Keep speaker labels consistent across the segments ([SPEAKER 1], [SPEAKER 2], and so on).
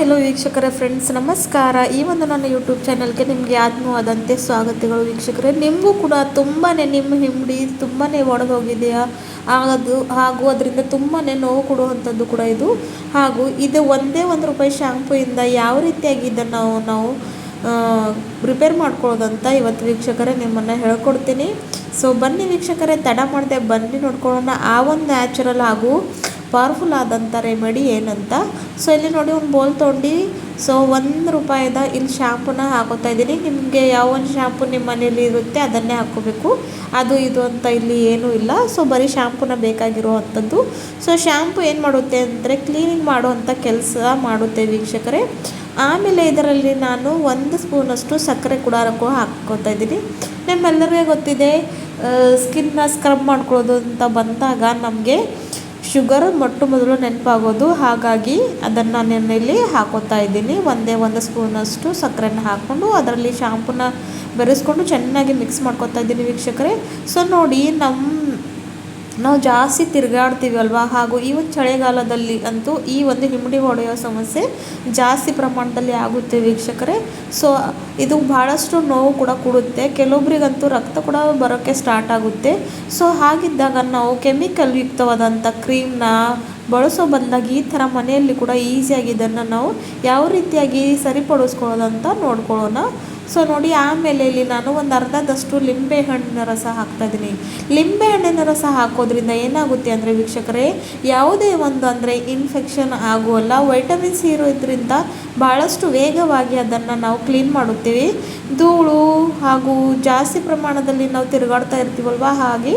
[SPEAKER 1] Hello ವೀಕ್ಷಕರೇ friends ನಮಸ್ಕಾರ. ಈ ಒಂದು ನನ್ನ ಯೂಟ್ಯೂಬ್ ಚಾನಲ್ಗೆ ನಿಮಗೆ ಆತ್ಮವಾದಂತೆ ಸ್ವಾಗತಗಳು ವೀಕ್ಷಕರೇ. ನಿಮಗೂ ಕೂಡ ತುಂಬಾ ನಿಮ್ಮ ಹಿಂಡಿ ತುಂಬಾ ಒಡೆದೋಗಿದೆಯಾ ಆಗದು ಹಾಗೂ ಅದರಿಂದ ತುಂಬಾ ನೋವು ಕೊಡುವಂಥದ್ದು ಕೂಡ ಇದು. ಹಾಗೂ ಇದು ಒಂದೇ ಒಂದು ರೂಪಾಯಿ ಶ್ಯಾಂಪೂಯಿಂದ ಯಾವ ರೀತಿಯಾಗಿ ಇದನ್ನು ನಾವು ಪ್ರಿಪೇರ್ ರಿಪೇರ್ ಮಾಡ್ಕೊಳ್ಳೋದಂತ ಇವತ್ತು ವೀಕ್ಷಕರೇ ನಿಮ್ಮನ್ನು ಹೇಳ್ಕೊಡ್ತೀನಿ. ಸೊ ಬನ್ನಿ ವೀಕ್ಷಕರೇ, ತಡ ಮಾಡದೆ ಬನ್ನಿ ನೋಡ್ಕೊಳ್ಳೋಣ. ಆ ಒಂದು ನ್ಯಾಚುರಲ್ ಹಾಗೂ ಪವರ್ಫುಲ್ ಆದಂಥ ರೆಮಿಡಿ ಏನಂತ? ಸೊ ಇಲ್ಲಿ ನೋಡಿ ಒಂದು ಬೋಲ್ ತೊಗೊಂಡು. ಸೊ ಒಂದು ರೂಪಾಯಿದ ಇಲ್ಲಿ ಶಾಂಪೂನ ಹಾಕೋತಾ ಇದ್ದೀನಿ. ನಿಮಗೆ ಯಾವ ಒಂದು ಶ್ಯಾಂಪು ನಿಮ್ಮ ಮನೇಲಿ ಇರುತ್ತೆ ಅದನ್ನೇ ಹಾಕ್ಕೋಬೇಕು. ಅದು, ಇದು ಅಂತ ಇಲ್ಲಿ ಏನೂ ಇಲ್ಲ. ಸೊ ಬರೀ ಶಾಂಪೂನ ಬೇಕಾಗಿರುವಂಥದ್ದು. ಸೊ ಶ್ಯಾಂಪು ಏನು ಮಾಡುತ್ತೆ ಅಂದರೆ ಕ್ಲೀನಿಂಗ್ ಮಾಡುವಂಥ ಕೆಲಸ ಮಾಡುತ್ತೆ ವೀಕ್ಷಕರೇ. ಆಮೇಲೆ ಇದರಲ್ಲಿ ನಾನು ಒಂದು ಸ್ಪೂನಷ್ಟು ಸಕ್ಕರೆ ಕೂಡ ಹಾಕ್ಕೋತಾ ಇದ್ದೀನಿ. ನಿಮ್ಮೆಲ್ಲರಿಗೆ ಗೊತ್ತಿದೆ ಸ್ಕಿನ್ನ ಸ್ಕ್ರಬ್ ಮಾಡ್ಕೊಳ್ಳೋದು ಅಂತ ಬಂದಾಗ ನಮಗೆ ಶುಗರ್ ಮೊಟ್ಟ ಮೊದಲು ನೆನಪಾಗೋದು. ಹಾಗಾಗಿ ಅದನ್ನು ನಾನು ಹಾಕೋತಾ ಇದ್ದೀನಿ. ಒಂದೇ ಒಂದು ಸ್ಪೂನಷ್ಟು ಸಕ್ಕರೆನ ಹಾಕ್ಕೊಂಡು ಅದರಲ್ಲಿ ಶಾಂಪೂನ ಬೆರೆಸ್ಕೊಂಡು ಚೆನ್ನಾಗಿ ಮಿಕ್ಸ್ ಮಾಡ್ಕೊತಾ ಇದ್ದೀನಿ ವೀಕ್ಷಕರೇ. ಸೊ ನೋಡಿ, ನಮ್ಮ ನಾವು ಜಾಸ್ತಿ ತಿರುಗಾಡ್ತೀವಿ ಅಲ್ವಾ ಹಾಗೂ ಈ ಒಂದು ಚಳಿಗಾಲದಲ್ಲಿ ಅಂತೂ ಈ ಒಂದು ಹಿಮ್ಮಡಿ ಹೊಡೆಯೋ ಸಮಸ್ಯೆ ಜಾಸ್ತಿ ಪ್ರಮಾಣದಲ್ಲಿ ಆಗುತ್ತೆ ವೀಕ್ಷಕರೇ. ಸೊ ಇದು ಭಾಳಷ್ಟು ನೋವು ಕೂಡ ಕೊಡುತ್ತೆ. ಕೆಲವೊಬ್ರಿಗಂತೂ ರಕ್ತ ಕೂಡ ಬರೋಕ್ಕೆ ಸ್ಟಾರ್ಟ್ ಆಗುತ್ತೆ. ಸೊ ಹಾಗಿದ್ದಾಗ ನಾವು ಕೆಮಿಕಲ್ ಯುಕ್ತವಾದಂಥ ಕ್ರೀಮ್ನ ಬಳಸೋ ಬದಲಾಗಿ ಈ ಥರ ಮನೆಯಲ್ಲಿ ಕೂಡ ಈಸಿಯಾಗಿ ಇದನ್ನು ನಾವು ಯಾವ ರೀತಿಯಾಗಿ ಸರಿಪಡಿಸ್ಕೊಳ್ಳೋದಂತ ನೋಡ್ಕೊಳ್ಳೋಣ. ಸೊ ನೋಡಿ, ಆಮೇಲೆ ಇಲ್ಲಿ ನಾನು ಒಂದು ಅರ್ಧದಷ್ಟು ಲಿಂಬೆ ಹಣ್ಣಿನ ರಸ ಹಾಕ್ತಾಯಿದ್ದೀನಿ ಲಿಂಬೆ ಹಣ್ಣಿನ ರಸ ಹಾಕೋದ್ರಿಂದ ಏನಾಗುತ್ತೆ ಅಂದರೆ ವೀಕ್ಷಕರೇ, ಯಾವುದೇ ಒಂದು ಅಂದರೆ ಇನ್ಫೆಕ್ಷನ್ ಆಗುವಲ್ಲ ವೈಟಮಿನ್ ಸಿ ಇರೋದ್ರಿಂದ ಭಾಳಷ್ಟು ವೇಗವಾಗಿ ಅದನ್ನು ನಾವು ಕ್ಲೀನ್ ಮಾಡುತ್ತೀವಿ. ಧೂಳು ಹಾಗೂ ಜಾಸ್ತಿ ಪ್ರಮಾಣದಲ್ಲಿ ನಾವು ತಿರುಗಾಡ್ತಾ ಇರ್ತೀವಲ್ವ ಹಾಗೆ.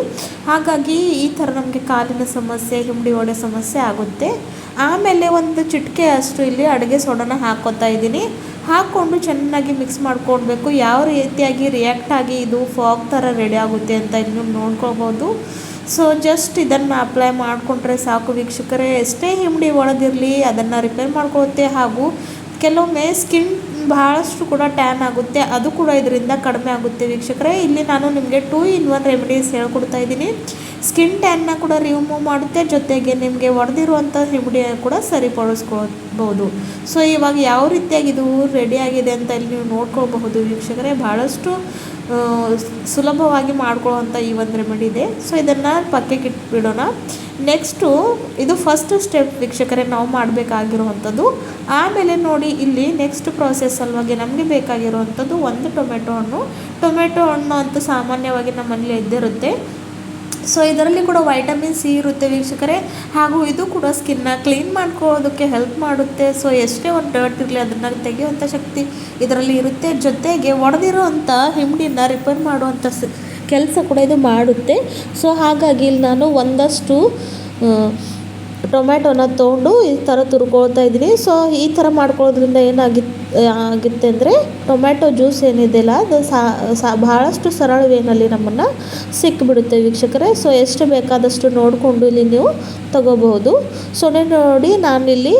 [SPEAKER 1] ಹಾಗಾಗಿ ಈ ಥರ ನಮಗೆ ಕಾಲಿನ ಸಮಸ್ಯೆ ಹಿಂಬಡಿ ಹೊಡೆ ಸಮಸ್ಯೆ ಆಗುತ್ತೆ. ಆಮೇಲೆ ಒಂದು ಚಿಟಿಕೆ ಅಷ್ಟು ಇಲ್ಲಿ ಅಡುಗೆ ಸೋಡನ ಹಾಕ್ಕೊತಾ ಇದ್ದೀನಿ. ಹಾಕ್ಕೊಂಡು ಚೆನ್ನಾಗಿ ಮಿಕ್ಸ್ ಮಾಡ್ಕೊಳ್ಬೇಕು ಯಾವ ರೀತಿಯಾಗಿ ರಿಯಾಕ್ಟ್ ಆಗಿ ಇದು ಫಾಗ್ ಥರ ರೆಡಿ ಆಗುತ್ತೆ ಅಂತ ಇನ್ನು ನೋಡ್ಕೊಳ್ಬೋದು. ಸೊ ಜಸ್ಟ್ ಇದನ್ನು ಅಪ್ಲೈ ಮಾಡಿಕೊಂಡ್ರೆ ಸಾಕು ವೀಕ್ಷಕರೇ. ಎಷ್ಟೇ ಹಿಮಡಿ ಒಳಗಿರಲಿ, ಅದನ್ನು ರಿಪೇರ್ ಮಾಡ್ಕೊಳುತ್ತೆ. ಹಾಗೂ ಕೆಲವೊಮ್ಮೆ ಸ್ಕಿನ್ ಭಾಳಷ್ಟು ಕೂಡ ಟ್ಯಾನ್ ಆಗುತ್ತೆ. ಅದು ಕೂಡ ಇದರಿಂದ ಕಡಿಮೆ ಆಗುತ್ತೆ ವೀಕ್ಷಕರೇ. ಇಲ್ಲಿ ನಾನು ನಿಮಗೆ ಟೂ ಇನ್ ಒನ್ ರೆಮಿಡೀಸ್ ಹೇಳ್ಕೊಡ್ತಾ ಇದ್ದೀನಿ. ಸ್ಕಿನ್ ಟ್ಯಾನ್ನ ಕೂಡ ರಿಮೂವ್ ಮಾಡುತ್ತೆ. ಜೊತೆಗೆ ನಿಮಗೆ ಒಡೆದಿರುವಂಥ ರೆಮಿಡಿಯನ್ನು ಕೂಡ ಸರಿಪಡಿಸ್ಕೊಳ್ಬೋದು ಸೊ ಇವಾಗ ಯಾವ ರೀತಿಯಾಗಿ ಇದು ರೆಡಿ ಆಗಿದೆ ಅಂತ ಇಲ್ಲಿ ನೀವು ನೋಡ್ಕೋಬಹುದು ವೀಕ್ಷಕರೇ. ಭಾಳಷ್ಟು ಸುಲಭವಾಗಿ ಮಾಡ್ಕೊಳ್ಳೋವಂಥ ಈ ಒಂದು ರೆಮಿಡಿ ಇದೆ. ಸೊ ಇದನ್ನು ಪಕ್ಕಕ್ಕೆ ಇಟ್ಬಿಡೋಣ. ನೆಕ್ಸ್ಟು ಇದು ಫಸ್ಟ್ ಸ್ಟೆಪ್ ವೀಕ್ಷಕರೇ, ನಾವು ಮಾಡಬೇಕಾಗಿರುವಂಥದ್ದು. ಆಮೇಲೆ ನೋಡಿ, ಇಲ್ಲಿ ನೆಕ್ಸ್ಟ್ ಪ್ರಾಸೆಸ್ ಸಲುವಾಗಿ ನಮಗೆ ಬೇಕಾಗಿರುವಂಥದ್ದು ಒಂದು ಟೊಮೆಟೊ ಹಣ್ಣು. ಟೊಮೆಟೊ ಹಣ್ಣು ಅಂತೂ ಸಾಮಾನ್ಯವಾಗಿ ನಮ್ಮ ಮನೇಲಿ ಇದ್ದಿರುತ್ತೆ ಸೊ ಇದರಲ್ಲಿ ಕೂಡ ವೈಟಮಿನ್ ಸಿ ಇರುತ್ತೆ ವೀಕ್ಷಕರೇ. ಹಾಗೂ ಇದು ಕೂಡ ಸ್ಕಿನ್ನ ಕ್ಲೀನ್ ಮಾಡ್ಕೊಳ್ಳೋದಕ್ಕೆ ಹೆಲ್ಪ್ ಮಾಡುತ್ತೆ. ಸೊ ಎಷ್ಟೇ ಒಂದು ಡರ್ಟ್ ಇರಲಿ ಅದನ್ನು ತೆಗೆಯುವಂಥ ಶಕ್ತಿ ಇದರಲ್ಲಿ ಇರುತ್ತೆ. ಜೊತೆಗೆ ಒಡೆದಿರೋವಂಥ ಹಿಂಡಿನ ರಿಪೇರ್ ಮಾಡುವಂಥ ಕೆಲಸ ಕೂಡ ಇದು ಮಾಡುತ್ತೆ. ಸೊ ಹಾಗಾಗಿ ಇಲ್ಲಿ ನಾನು ಒಂದಷ್ಟು ಟೊಮ್ಯಾಟೊನ ತೊಗೊಂಡು ಈ ಥರ ತುರ್ಕೊಳ್ತಾ ಇದ್ದೀನಿ. ಸೊ ಈ ಥರ ಮಾಡ್ಕೊಳ್ಳೋದ್ರಿಂದ ಏನಾಗಿತ್ತು ಆಗುತ್ತೆ ಅಂದರೆ ಟೊಮ್ಯಾಟೊ ಜ್ಯೂಸ್ ಏನಿದೆಯಲ್ಲ ಅದು ಸಾ ಭಾಳಷ್ಟು ಸರಳ ವೇನಲ್ಲಿ ನಮ್ಮನ್ನು ಸಿಕ್ಕಿಬಿಡುತ್ತೆ ವೀಕ್ಷಕರೇ. ಸೊ ಎಷ್ಟು ಬೇಕಾದಷ್ಟು ನೋಡಿಕೊಂಡು ಇಲ್ಲಿ ನೀವು ತಗೋಬಹುದು. ಸೊ ನೋಡಿ, ನಾನಿಲ್ಲಿ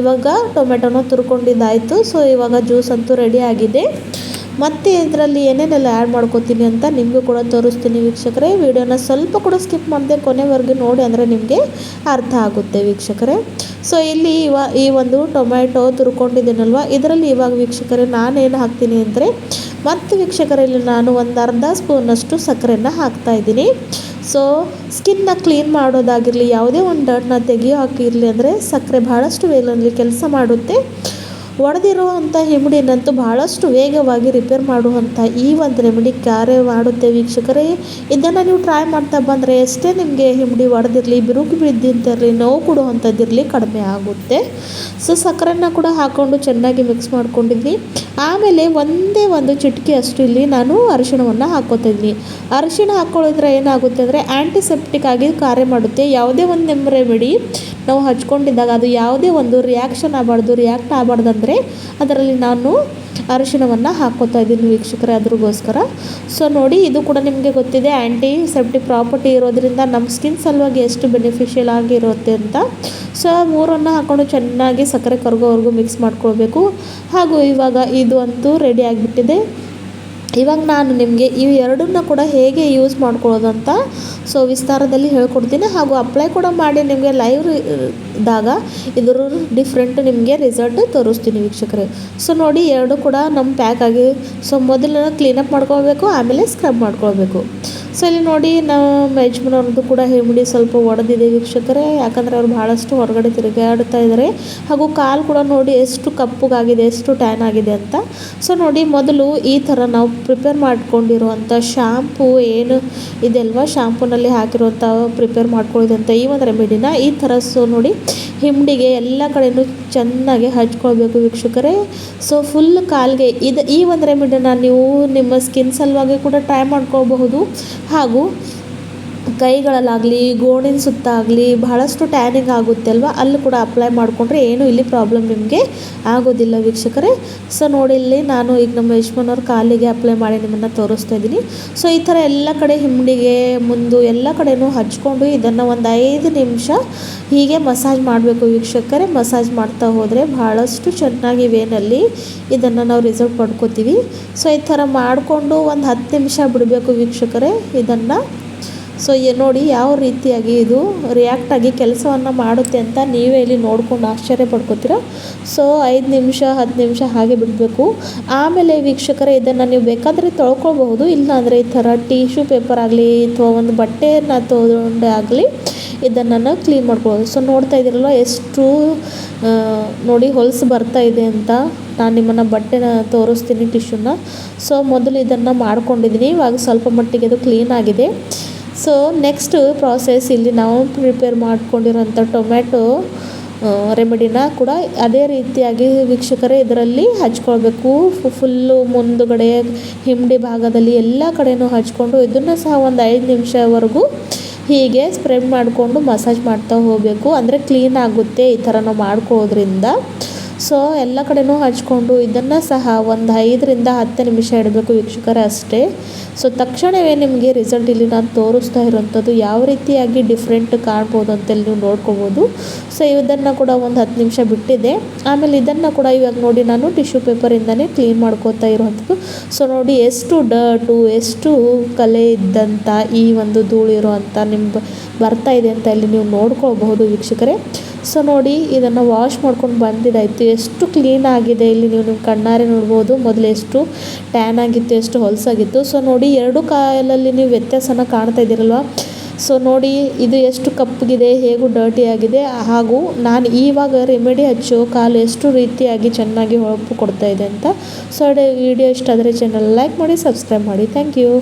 [SPEAKER 1] ಇವಾಗ ಟೊಮೆಟೊನ ತುರ್ಕೊಂಡಿದ್ದಾಯಿತು. ಸೊ ಇವಾಗ ಜ್ಯೂಸ್ ಅಂತೂ ರೆಡಿ ಆಗಿದೆ. ಮತ್ತು ಇದರಲ್ಲಿ ಏನೇನೆಲ್ಲ ಆ್ಯಡ್ ಮಾಡ್ಕೋತೀನಿ ಅಂತ ನಿಮಗೂ ಕೂಡ ತೋರಿಸ್ತೀನಿ ವೀಕ್ಷಕರೇ. ವಿಡಿಯೋನ ಸ್ವಲ್ಪ ಕೂಡ ಸ್ಕಿಪ್ ಮಾಡದೆ ಕೊನೆವರೆಗೂ ನೋಡಿ ಅಂದರೆ ನಿಮಗೆ ಅರ್ಥ ಆಗುತ್ತೆ ವೀಕ್ಷಕರೇ. ಸೊ ಇಲ್ಲಿ ಇವ, ಈ ಒಂದು ಟೊಮ್ಯಾಟೊ ತುರ್ಕೊಂಡಿದ್ದೀನಲ್ವ? ಇದರಲ್ಲಿ ಇವಾಗ ವೀಕ್ಷಕರೇ ನಾನೇನು ಹಾಕ್ತೀನಿ ಅಂದರೆ ಮತ್ತು ವೀಕ್ಷಕರಲ್ಲಿ ನಾನು ಒಂದು ಅರ್ಧ ಸ್ಪೂನಷ್ಟು ಸಕ್ಕರೆನ ಹಾಕ್ತಾಯಿದ್ದೀನಿ ಸೊ ಸ್ಕಿನ್ನ ಕ್ಲೀನ್ ಮಾಡೋದಾಗಿರಲಿ, ಯಾವುದೇ ಒಂದು ಡರ್ಟ್ನ ತೆಗಿಯೋ ಹಾಕಿರಲಿ ಅಂದರೆ ಸಕ್ಕರೆ ಭಾಳಷ್ಟು ವೇಲಲ್ಲಿ ಕೆಲಸ ಮಾಡುತ್ತೆ. ಒಡೆದಿರುವಂಥ ಹಿಮಡಿನಂತೂ ಭಾಳಷ್ಟು ವೇಗವಾಗಿ ರಿಪೇರ್ ಮಾಡುವಂಥ ಈ ಒಂದು ರೆಮಿಡಿ ಕಾರ್ಯ ಮಾಡುತ್ತೆ ವೀಕ್ಷಕರೇ. ಇದನ್ನು ನೀವು ಟ್ರೈ ಮಾಡ್ತಾ ಬಂದರೆ ಎಷ್ಟೇ ನಿಮಗೆ ಹಿಮಡಿ ಒಡೆದಿರಲಿ, ಬಿರುಕು ಬಿದ್ದಿಂತಿರಲಿ ನೋವು ಕೊಡುವಂಥದ್ದಿರಲಿ ಕಡಿಮೆ ಆಗುತ್ತೆ. ಸೊ ಸಕ್ಕರೆನ ಕೂಡ ಹಾಕ್ಕೊಂಡು ಚೆನ್ನಾಗಿ ಮಿಕ್ಸ್ ಮಾಡ್ಕೊಂಡಿದ್ವಿ. ಆಮೇಲೆ ಒಂದೇ ಒಂದು ಚಿಟಿಕೆ ಅಷ್ಟು ಇಲ್ಲಿ ನಾನು ಅರಿಶಿಣವನ್ನು ಹಾಕೋತಿದ್ವಿ ಅರಿಶಿಣ ಹಾಕ್ಕೊಳ್ಳೋದ್ರೆ ಏನಾಗುತ್ತೆ ಅಂದರೆ ಆ್ಯಂಟಿಸೆಪ್ಟಿಕ್ ಆಗಿ ಕಾರ್ಯ ಮಾಡುತ್ತೆ. ಯಾವುದೇ ಒಂದು ರೆಮಿಡಿ ನಾವು ಹಚ್ಕೊಂಡಿದ್ದಾಗ ಅದು ಯಾವುದೇ ಒಂದು ರಿಯಾಕ್ಷನ್ ಆಗಬಾರ್ದು ರಿಯಾಕ್ಟ್ ಆಗಬಾರ್ದು ಅಂದರೆ ಅದರಲ್ಲಿ ನಾನು ಅರಿಶಿಣವನ್ನು ಹಾಕ್ಕೋತಾ ಇದ್ದೀನಿ ವೀಕ್ಷಕರೇ ಅದ್ರಿಗೋಸ್ಕರ. ಸೊ ನೋಡಿ, ಇದು ಕೂಡ ನಿಮಗೆ ಗೊತ್ತಿದೆ ಆ್ಯಂಟಿ ಸೆಪ್ಟಿಕ್ ಪ್ರಾಪರ್ಟಿ ಇರೋದ್ರಿಂದ ನಮ್ಮ ಸ್ಕಿನ್ ಸಲುವಾಗಿ ಎಷ್ಟು ಬೆನಿಫಿಷಿಯಲ್ ಆಗಿರುತ್ತೆ ಅಂತ. ಸೊ ಮೂರನ್ನು ಹಾಕ್ಕೊಂಡು ಚೆನ್ನಾಗಿ ಸಕ್ಕರೆ ಕರ್ಗೋವರೆಗೂ ಮಿಕ್ಸ್ ಮಾಡ್ಕೊಳ್ಬೇಕು. ಹಾಗೂ ಇವಾಗ ಇದು ಅಂತೂ ರೆಡಿ ಆಗಿಬಿಟ್ಟಿದೆ. ಇವಾಗ ನಾನು ನಿಮಗೆ ಇವು ಎರಡನ್ನ ಕೂಡ ಹೇಗೆ ಯೂಸ್ ಮಾಡ್ಕೊಳ್ಳೋದು ಅಂತ ಸೊ ವಿಸ್ತಾರದಲ್ಲಿ ಹೇಳ್ಕೊಡ್ತೀನಿ ಹಾಗೂ ಅಪ್ಲೈ ಕೂಡ ಮಾಡಿ ನಿಮಗೆ ಲೈವ್ ಇದ್ದಾಗ ಇದ್ರ ಡಿಫ್ರೆಂಟ್ ನಿಮಗೆ ರಿಸಲ್ಟ್ ತೋರಿಸ್ತೀನಿ ವೀಕ್ಷಕರೇ. ಸೊ ನೋಡಿ ಎರಡು ಕೂಡ ನಮ್ಮ ಪ್ಯಾಕ್ ಆಗಿ ಸೊ ಮೊದಲು ಕ್ಲೀನಪ್ ಮಾಡ್ಕೊಳ್ಬೇಕು, ಆಮೇಲೆ ಸ್ಕ್ರಬ್ ಮಾಡ್ಕೊಳ್ಬೇಕು. ಸೊ ಇಲ್ಲಿ ನೋಡಿ ನಮ್ಮ ಯಜಮಾನವ್ರದ್ದು ಕೂಡ ಹಿಮ್ಮಡಿ ಸ್ವಲ್ಪ ಒಡೆದಿದೆ ವೀಕ್ಷಕರೇ. ಯಾಕಂದರೆ ಅವ್ರು ಭಾಳಷ್ಟು ಹೊರಗಡೆ ತಿರುಗಾಡ್ತಾ ಇದ್ದಾರೆ ಹಾಗೂ ಕಾಲು ಕೂಡ ನೋಡಿ ಎಷ್ಟು ಕಪ್ಪಗಾಗಿದೆ, ಎಷ್ಟು ಟ್ಯಾನ್ ಆಗಿದೆ ಅಂತ. ಸೊ ನೋಡಿ ಮೊದಲು ಈ ಥರ ನಾವು ಪ್ರಿಪೇರ್ ಮಾಡ್ಕೊಂಡಿರುವಂಥ ಶಾಂಪೂ ಏನು ಇದೆಲ್ವಾ? ಶಾಂಪೂನಲ್ಲಿ ಹಾಕಿರುವಂಥ ಪ್ರಿಪೇರ್ ಮಾಡ್ಕೊಳ್ಳೋದಂಥ ಈ ಒಂದು ರೆಮಿಡಿನ ಈ ಥರ. ಸೊ ನೋಡಿ ಹಿಂಡಿಗೆ ಎಲ್ಲ ಕಡೆಯೂ ಚೆನ್ನಾಗಿ ಹಚ್ಕೊಳ್ಬೇಕು ವೀಕ್ಷಕರೇ. ಸೊ ಫುಲ್ ಕಾಲಿಗೆ ಇದು ಈ ಒಂದು ರೆಮಿಡಿನ ನೀವು ನಿಮ್ಮ ಸ್ಕಿನ್ ಸಲುವಾಗಿ ಕೂಡ ಟ್ರೈ ಮಾಡ್ಕೊಳ್ಬಹುದು. ಹಾಗೂ ಕೈಗಳಲ್ಲಾಗಲಿ, ಗೋಣಿನ ಸುತ್ತ ಆಗಲಿ ಬಹಳಷ್ಟು ಟ್ಯಾನಿಂಗ್ ಆಗುತ್ತೆ ಅಲ್ವಾ? ಅಲ್ಲಿ ಕೂಡ ಅಪ್ಲೈ ಮಾಡಿಕೊಂಡ್ರೆ ಏನು ಇಲ್ಲಿ ಪ್ರಾಬ್ಲಮ್ ನಿಮಗೆ ಆಗೋದಿಲ್ಲ ವೀಕ್ಷಕರೇ. ಸೊ ನೋಡಿ ಇಲ್ಲಿ ನಾನು ಈಗ ನಮ್ಮ ಯಶ್ಮನವ್ರ ಕಾಲಿಗೆ ಅಪ್ಲೈ ಮಾಡಿ ನಿಮ್ಮನ್ನು ತೋರಿಸ್ತಾ ಇದ್ದೀನಿ. ಸೊ ಈ ಥರ ಎಲ್ಲ ಕಡೆ ಹಿಂಡಿಗೆ, ಮುಂದು ಎಲ್ಲ ಕಡೆನೂ ಹಚ್ಕೊಂಡು ಇದನ್ನು ಒಂದು ಐದು ನಿಮಿಷ ಹೀಗೆ ಮಸಾಜ್ ಮಾಡಬೇಕು ವೀಕ್ಷಕರೇ. ಮಸಾಜ್ ಮಾಡ್ತಾ ಹೋದರೆ ಭಾಳಷ್ಟು ಚೆನ್ನಾಗಿ ವೇನಲ್ಲಿ ಇದನ್ನು ನಾವು ರಿಸಲ್ಟ್ ಪಡ್ಕೋತೀವಿ. ಸೊ ಈ ಥರ ಮಾಡಿಕೊಂಡು ಒಂದು ಹತ್ತು ನಿಮಿಷ ಬಿಡಬೇಕು ವೀಕ್ಷಕರೇ ಇದನ್ನು. ಸೊ ನೋಡಿ ಯಾವ ರೀತಿಯಾಗಿ ಇದು ರಿಯಾಕ್ಟ್ ಆಗಿ ಕೆಲಸವನ್ನು ಮಾಡುತ್ತೆ ಅಂತ ನೀವೇ ಇಲ್ಲಿ ನೋಡ್ಕೊಂಡು ಆಶ್ಚರ್ಯ ಪಡ್ಕೋತೀರ? ಸೊ ಐದು ನಿಮಿಷ, ಹತ್ತು ನಿಮಿಷ ಹಾಗೆ ಬಿಡಬೇಕು. ಆಮೇಲೆ ವೀಕ್ಷಕರ, ಇದನ್ನು ನೀವು ಬೇಕಾದರೆ ತೊಳ್ಕೊಳ್ಬಹುದು. ಇಲ್ಲಾಂದರೆ ಈ ಥರ ಟಿಶ್ಯೂ ಪೇಪರ್ ಆಗಲಿ, ಅಥವಾ ಒಂದು ಬಟ್ಟೆಯನ್ನು ತೊಗೊಂಡೆ ಆಗಲಿ ಇದನ್ನು ಕ್ಲೀನ್ ಮಾಡ್ಕೊಳ್ಳೋದು ಸೊ ನೋಡ್ತಾ ಇದ್ದೀರಲ್ಲ ಎಷ್ಟು ನೋಡಿ ಹೊಲಸು ಬರ್ತಾ ಇದೆ ಅಂತ ನಾನು ನಿಮ್ಮನ್ನು ಬಟ್ಟೆನ ತೋರಿಸ್ತೀನಿ, ಟಿಶ್ಯೂನ. ಸೊ ಮೊದಲು ಇದನ್ನು ಮಾಡ್ಕೊಂಡಿದ್ದೀನಿ. ಇವಾಗ ಸ್ವಲ್ಪ ಮಟ್ಟಿಗೆ ಅದು ಕ್ಲೀನ್ ಆಗಿದೆ. ಸೊ ನೆಕ್ಸ್ಟ್ ಪ್ರಾಸೆಸ್ ಇಲ್ಲಿ ನಾವು ಪ್ರಿಪೇರ್ ಮಾಡ್ಕೊಂಡಿರೋಂಥ ಟೊಮ್ಯಾಟೊ ರೆಮಿಡಿನ ಕೂಡ ಅದೇ ರೀತಿಯಾಗಿ ವೀಕ್ಷಕರೇ ಇದರಲ್ಲಿ ಹಚ್ಕೊಳ್ಬೇಕು. ಫುಲ್ಲು ಮುಂದುಗಡೆ ಹಿಂಡಿ ಭಾಗದಲ್ಲಿ ಎಲ್ಲ ಕಡೆಯೂ ಹಚ್ಕೊಂಡು ಇದನ್ನು ಸಹ ಒಂದು ಐದು ನಿಮಿಷವರೆಗೂ ಹೀಗೆ ಸ್ಪ್ರೆಡ್ ಮಾಡಿಕೊಂಡು ಮಸಾಜ್ ಮಾಡ್ತಾ ಹೋಗಬೇಕು. ಅಂದರೆ ಕ್ಲೀನ್ ಆಗುತ್ತೆ ಈ ಥರ ನಾವು ಮಾಡ್ಕೊಳ್ಳೋದ್ರಿಂದ ಸೊ ಎಲ್ಲ ಕಡೆನೂ ಹಚ್ಕೊಂಡು ಇದನ್ನು ಸಹ ಒಂದು ಐದರಿಂದ ಹತ್ತು ನಿಮಿಷ ಇಡಬೇಕು ವೀಕ್ಷಕರೇ ಅಷ್ಟೇ. ಸೊ ತಕ್ಷಣವೇ ನಿಮಗೆ ರಿಸಲ್ಟ್ ಇಲ್ಲಿ ನಾನು ತೋರಿಸ್ತಾ ಇರೋವಂಥದ್ದು ಯಾವ ರೀತಿಯಾಗಿ ಡಿಫ್ರೆಂಟ್ ಕಾಣ್ಬೋದು ಅಂತೇಳಿ ನೀವು ನೋಡ್ಕೋಬೋದು. ಸೊ ಇದನ್ನು ಕೂಡ ಒಂದು ಹತ್ತು ನಿಮಿಷ ಬಿಟ್ಟಿದೆ. ಆಮೇಲೆ ಇದನ್ನು ಕೂಡ ಇವಾಗ ನೋಡಿ ನಾನು ಟಿಶ್ಯೂ ಪೇಪರಿಂದನೇ ಕ್ಲೀನ್ ಮಾಡ್ಕೋತಾ ಇರುವಂಥದ್ದು ಸೊ ನೋಡಿ ಎಷ್ಟು ಡರ್ಟು ಎಷ್ಟು ಕಲೆ ಇದ್ದಂಥ ಈ ಒಂದು ಧೂಳಿರುವಂಥ ನಿಮ್ಮ ಬರ್ತಾ ಇದೆ ಅಂತ ಇಲ್ಲಿ ನೀವು ನೋಡ್ಕೊಳ್ಬಹುದು ವೀಕ್ಷಕರೇ. ಸೊ ನೋಡಿ, ಇದನ್ನು ವಾಶ್ ಮಾಡ್ಕೊಂಡು ಬಂದಿದ್ದಾಯಿತು. ಎಷ್ಟು ಕ್ಲೀನ್ ಆಗಿದೆ ಇಲ್ಲಿ ನೀವು ನಿಮ್ಮ ಕಣ್ಣಾರೆ ನೋಡ್ಬೋದು. ಮೊದಲು ಎಷ್ಟು ಟ್ಯಾನ್ ಆಗಿತ್ತು, ಎಷ್ಟು ಹೊಲಸಾಗಿತ್ತು ಸೊ ನೋಡಿ, ಎರಡು ಕಾಲಲ್ಲಿ ನೀವು ವ್ಯತ್ಯಾಸನ ಕಾಣ್ತಾ ಇದ್ದೀರಲ್ವ? ಸೊ ನೋಡಿ, ಇದು ಎಷ್ಟು ಕಪ್ಪಗಿದೆ, ಹೇಗೂ ಡರ್ಟಿ ಆಗಿದೆ. ಹಾಗೂ ನಾನು ಈವಾಗ ರೆಮಿಡಿ ಹಚ್ಚೋ, ಕಾಲು ಎಷ್ಟು ರೀತಿಯಾಗಿ ಚೆನ್ನಾಗಿ ಹೊಳಪು ಕೊಡ್ತಾ ಇದೆ ಅಂತ. ಸೊ ವಿಡಿಯೋ ಇಷ್ಟ ಆದರೆ ಚಾನಲ್ ಲೈಕ್ ಮಾಡಿ ಸಬ್ಸ್ಕ್ರೈಬ್ ಮಾಡಿ. Thank you